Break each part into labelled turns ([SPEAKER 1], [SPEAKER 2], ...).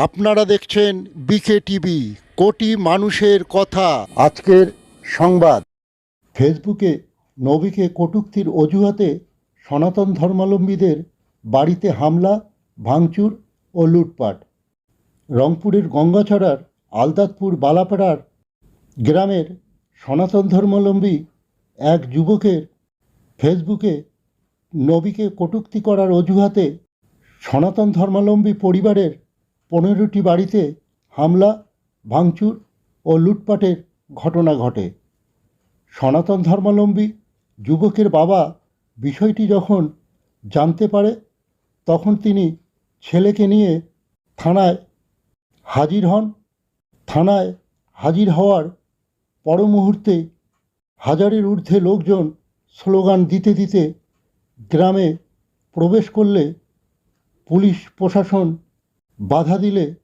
[SPEAKER 1] আপনারা দেখছেন বিকে টিভি, কোটি মানুষের কথা। আজকের সংবাদ। ফেসবুকে নবীকে কটূক্তির অজুহাতে সনাতন ধর্মাবলম্বীদের বাড়িতে হামলা, ভাঙচুর ও লুটপাট। রংপুরের গঙ্গাছড়ার আলতাতপুর বালাপাড়ার গ্রামের সনাতন ধর্মাবলম্বী এক যুবকের ফেসবুকে নবীকে কটূক্তি করার অজুহাতে সনাতন ধর্মাবলম্বী পরিবারের পনেরোটি বাড়িতে হামলা, ভাঙচুর ও লুটপাটের ঘটনা ঘটে। সনাতন ধর্মাবলম্বী যুবকের বাবা বিষয়টি যখন জানতে পারে, তখন তিনি ছেলেকে নিয়ে থানায় হাজির হন। থানায় হাজির হওয়ার পর মুহূর্তে হাজারের ঊর্ধ্বে লোকজন স্লোগান দিতে দিতে গ্রামে প্রবেশ করলে পুলিশ, প্রশাসন বাধা দিলে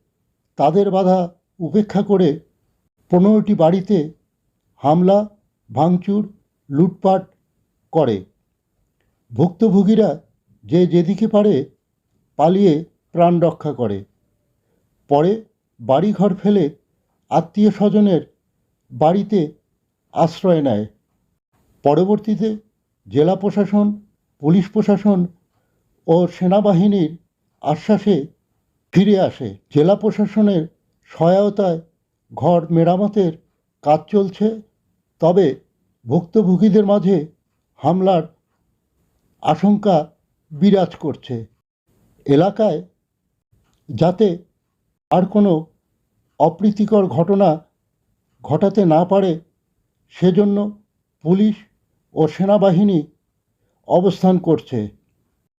[SPEAKER 1] তাদের বাধা উপেক্ষা করে পনেরোটি বাড়িতে হামলা, ভাঙচুর, লুটপাট করে। ভুক্তভোগীরা যে যেদিকে পারে পালিয়ে প্রাণ রক্ষা করে। পরে বাড়িঘর ফেলে আত্মীয় স্বজনের বাড়িতে আশ্রয় নেয়। পরবর্তীতে জেলা প্রশাসন, পুলিশ প্রশাসন ও সেনাবাহিনীর আশ্বাসে ফিরে আসে। জেলা প্রশাসনের সহায়তায় ঘর মেরামতের কাজ চলছে। তবে ভুক্তভোগীদের মাঝে হামলার আশঙ্কা বিরাজ করছে। এলাকায় যাতে আর কোনো অপ্রীতিকর ঘটনা ঘটাতে না পারে, সেজন্য পুলিশ ও সেনাবাহিনী অবস্থান করছে।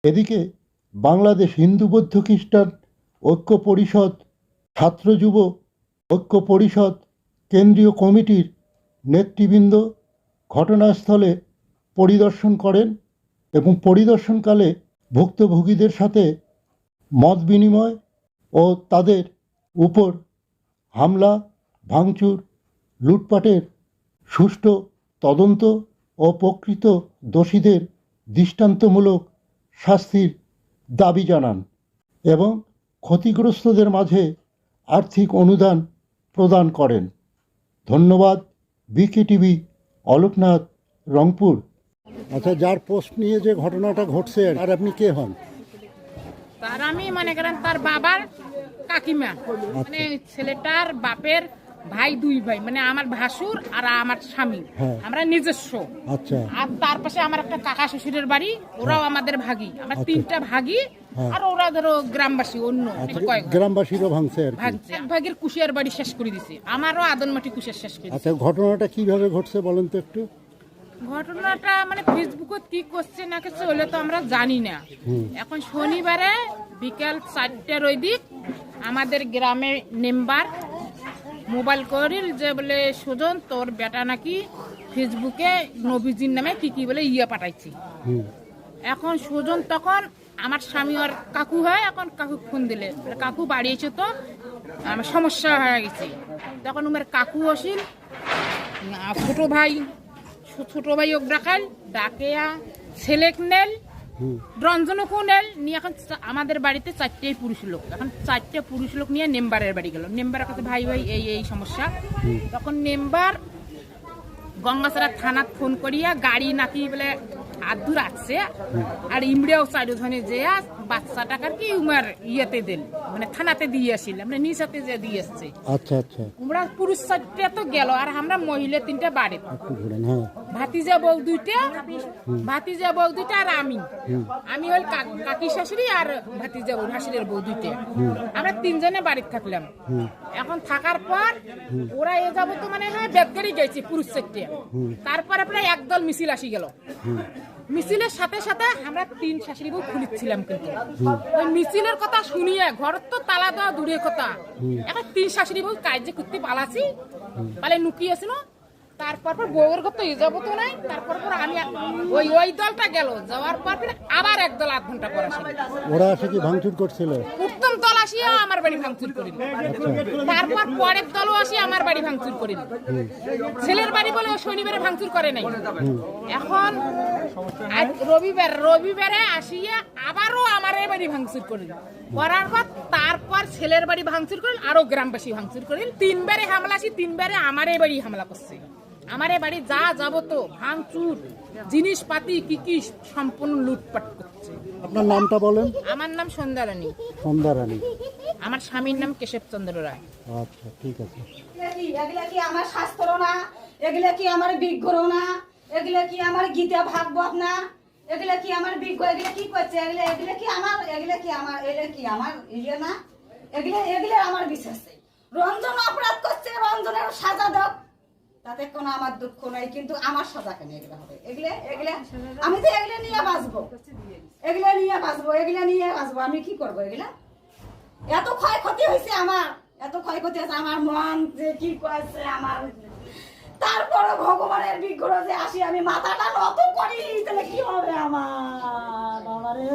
[SPEAKER 1] এদিকে বাংলাদেশ হিন্দু বৌদ্ধ খ্রিস্টান ঐক্য পরিষদ, ছাত্র যুব ঐক্য পরিষদ, কেন্দ্রীয় কমিটির নেতৃবৃন্দ ঘটনাস্থলে পরিদর্শন করেন এবং পরিদর্শনকালে ভুক্তভোগীদের সাথে মত বিনিময় ও তাদের উপর হামলা, ভাঙচুর, লুটপাটের সুষ্ঠু তদন্ত ও প্রকৃত দোষীদের দৃষ্টান্তমূলক শাস্তির দাবি জানান এবং ক্ষতিগ্রস্তদের মাঝে আর্থিক অনুদান প্রদান করেন। ধন্যবাদ বিকে টিভি অলোকনাথ রংপুর। আচ্ছা যার পোস্ট নিয়ে যে ঘটনাটা ঘটছে আর আপনি কে হন?
[SPEAKER 2] তার আমি মনে করেন তার বাবার কাকিমা। মানে ছেলেটার বাপের ভাই দুই ভাই মানে আমার ভাসুর আর আমার স্বামী।
[SPEAKER 1] হ্যাঁ।
[SPEAKER 2] আমরা নিজস্ব।
[SPEAKER 1] আচ্ছা।
[SPEAKER 2] আর তার পাশে আমার একটা কাকা শ্বশুরের বাড়ি ওরাও আমাদের ভাগি। আমরা তিনটা ভাগি
[SPEAKER 1] হ্যাঁ।
[SPEAKER 2] আর ওরা ধরো গ্রামবাসী অন্য
[SPEAKER 1] আচ্ছা
[SPEAKER 2] কয়েক
[SPEAKER 1] গ্রামবাসীরও ভাঙছে আর
[SPEAKER 2] এক ভাগের কুশিয়ার বাড়ি শেষ করে দিছে। আমারও আদনমাটি কুশিয়ার শেষ করে
[SPEAKER 1] আচ্ছা ঘটনাটা কীভাবে ঘটছে বলেন তো একটু?
[SPEAKER 2] ঘটনাটা মানে ফেসবুকে কি করছে না করছে হলে তো আমরা জানি না। এখন শনিবারে বিকাল চারটার ওই দিক আমাদের গ্রামে মেম্বার মোবাইল করিল যে বলে সুজন তোর বেটা নাকি ফেসবুকে নবীজির নামে কি কি বলে ইয়ে পাঠাইছি। এখন সুজন তখন আমার স্বামী আর কাকু হয় এখন কাকু ফোন দিলে। কাকু বাড়িয়েছে তো? আমার সমস্যা হয়ে গেছে। তখন আমার কাকু আসিল ছোট ভাই ছোট ভাই ওক ডাকাল ডাকেয়া ছেলেক নেল
[SPEAKER 1] হুম
[SPEAKER 2] খুনেল নেল নিয়ে এখন আমাদের বাড়িতে চারটেই পুরুষ লোক। এখন চারটে পুরুষ লোক নিয়ে নেম্বারের বাড়ি গেল। নেম্বারের কাছে ভাই ভাই, এই এই সমস্যা। তখন নেম্বার গঙ্গাসরা থানাত ফোন করিয়া গাড়ি নাকি বলে আর ইমড়েও চাইল ধনে যে বাচ্চা টাকার কি উমার ইয়েতে দিল মানে থানাতে দিয়ে আসিল মানে নিচাতে যে দিয়ে আসছে।
[SPEAKER 1] আচ্ছা আচ্ছা।
[SPEAKER 2] আমরা পুরুষ চারটে তো গেল আর আমরা মহিলা তিনটা বাড়ি
[SPEAKER 1] হ্যাঁ।
[SPEAKER 2] ভাতিজা বউ দুইটা ভাতিজা বউ দুইটা আর আমি। আমি হল কাকি শাশুড়ি আর ভাতিজা বউ শাশুড়ির বউ দুইটা। আমরা তিনজনে বাড়িতে থাকলাম। এখন থাকার পর ওরা এ যাব তো মানে হয় বেদগাড়ি গেছে পুরুষ চারটে। তারপরে প্রায় একদল মিছিল আসি গেল। মিছিলের সাথে সাথে আমরা তিন শাশুড়ি বউ খুলিচ্ছিলাম কিন্তু। ওই মিছিলের কথা শুনিয়ে ঘর তো তালা দেওয়া দূরের কথা। এখন তিন শাশুড়ি বউ কাজে করতে পালাছি পালে নুকিয়েছিল তারপর পর বউয়ের কথা এ যাব তো নাই। তারপর পর আমি ওই ওই দলটা গেল। যাওয়ার পর আবার এক দল আধ ঘণ্টা পর আসে
[SPEAKER 1] ওরা এসে কি ভাঙচুর করছিল?
[SPEAKER 2] উত্তম দল আসিয়া আমার বাড়ি ভাঙচুর করিল। তারপর পরের দলও আসি আমার বাড়ি ভাঙচুর করিল। ছেলের বাড়ি বলে শনিবারে ভাঙচুর করে নাই। এখন রবিবার রবিবারে আসিয়া আবারও আমার বাড়ি ভাঙচুর করিল। করার পর তারপর ছেলের বাড়ি ভাঙচুর করেন আরও গ্রামবাসী ভাঙচুর করেন তিনবারে হামলা আসি তিনবারে আমারে বাড়ি হামলা করছে। আমারে বাড়ি যা যাব তো ভাঙচুর জিনিসপাতি কি কি সম্পূর্ণ লুটপাট করছে।
[SPEAKER 1] আপনার নামটা বলেন।
[SPEAKER 2] আমার নাম সন্ধ্যা রানী
[SPEAKER 1] সন্ধ্যা রানী
[SPEAKER 2] আমার স্বামীর নাম কেশব চন্দ্র রায়।
[SPEAKER 1] আচ্ছা ঠিক আছে।
[SPEAKER 3] এগুলা কি? আমার শাস্ত্র না এগুলা কি আমার বিজ্ঞ না এগুলা কি আমার গীতা ভাগবত না এগুলা কি আমার বিজ্ঞ এগুলা কি করছে? এগুলা এগুলা কি আমার এগুলা কি আমার এগুলা কি আমার ইয়ে না এগুলা এগুলা আমার বিশ্বাস নেই। রঞ্জন অপরাধ করছে রঞ্জনের সাজা দাও। তাতে কোনো আমার দুঃখ নাই কিন্তু আমার সাজা কেন এগুলা হবে? এগুলা এগুলা আমি তো এগুলা নিয়ে বাঁচবো। এগুলা নিয়ে বাঁচবো এগুলা নিয়ে বাঁচবো। আমি কি করব এগুলা? এত ক্ষয়ক্ষতি হয়েছে আমার, এত ক্ষয়ক্ষতি হয়েছে আমার মন যে কি করছে আমার। তারপরে ভগবানের বিগ্রহ যে আসি, আমি মাথাটা নত করি, তাহলে কি হবে আমার? বাবারে।